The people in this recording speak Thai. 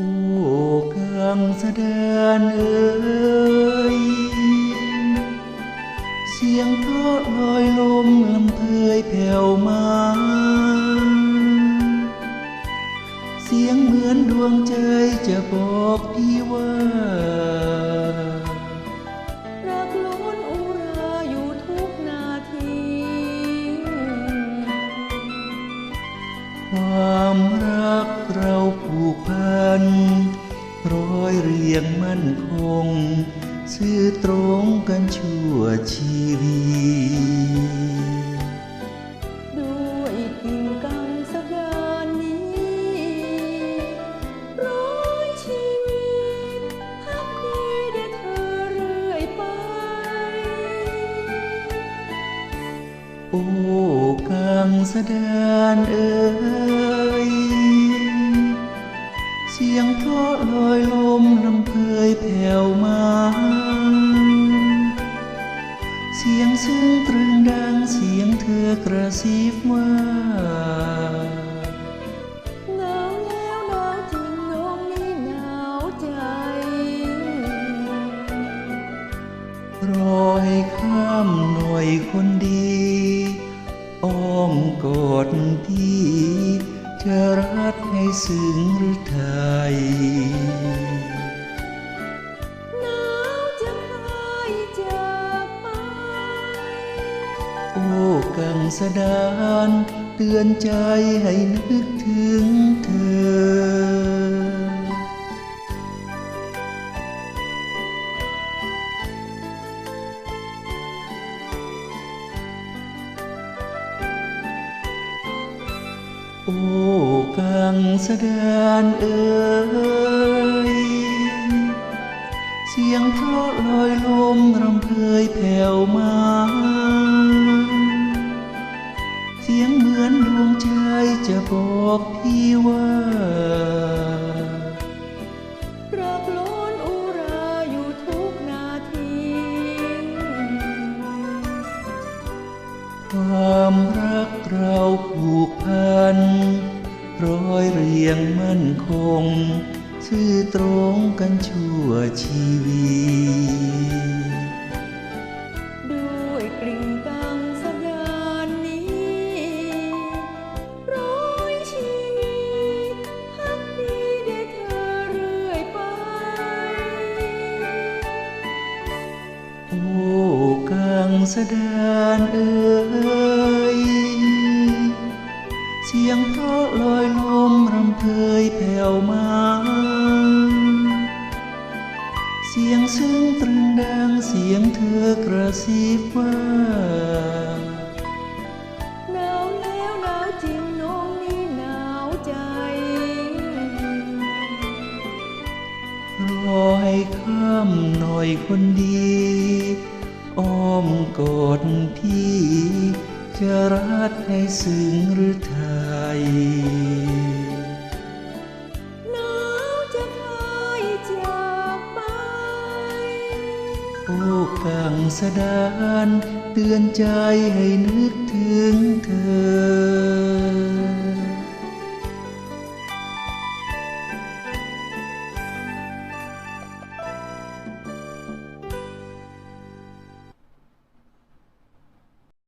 โอ้กังสดานเอ่ยเสียงเพราะลอยลมลำเพยแผ่วมา เสียงเหมือนดวงใจจะบอกพี่ว่า มั่นคง ซื่อตรงกันชั่วชีวิตด้วยกิ่งกังสดานนี้ร้อยชีวิตพักดีได้เธอเรื่อยไป โอ้กังสดานเอ่ย สียงเพราะลอยลมลำเพยแผ่วมา เสียงซึ้งตรึงดังเสียงเธอกระซิบว่าหนาวแล้วหนาวจริงน้องนี่หนาวใจ รอให้ข้ามหน่อยคนดี อ้อมกอดพี่ จะรักให้ซึ้งหรือไทยหนาวจะคลายจากไปโอ้กังสดาน เตือนใจให้นึกถึงเธอ โอ้กังสะเดานเอ่ยเสียงเพราะลอยลมรำเพยแผ่วมา เสียงเหมือนดวงใจจะบอกพี่ว่า พันร้อยเรียงมั่นคงซื่อตรงกันชั่วชีวิตด้วยกลิ่นกังสดานนี้ร้อยชีวิตพักดีได้เธอเรื่อยไป โอ้กังสดานเอ่ย เสียงเพราะลอยลมรำเพยแผ่วมา เสียงซึ้งตรึงดังเสียงเธอกระซิบว่าหนาวแล้วหนาวจริงน้องนี่หนาวใจ รอให้ข้ามหน่อยคนดี อ้อมกอดพี่จะรักให้ซึ้งหรือไทย หนาวจะคลายจากไปโอ้กังสดานเตือนใจให้นึกถึงเธอ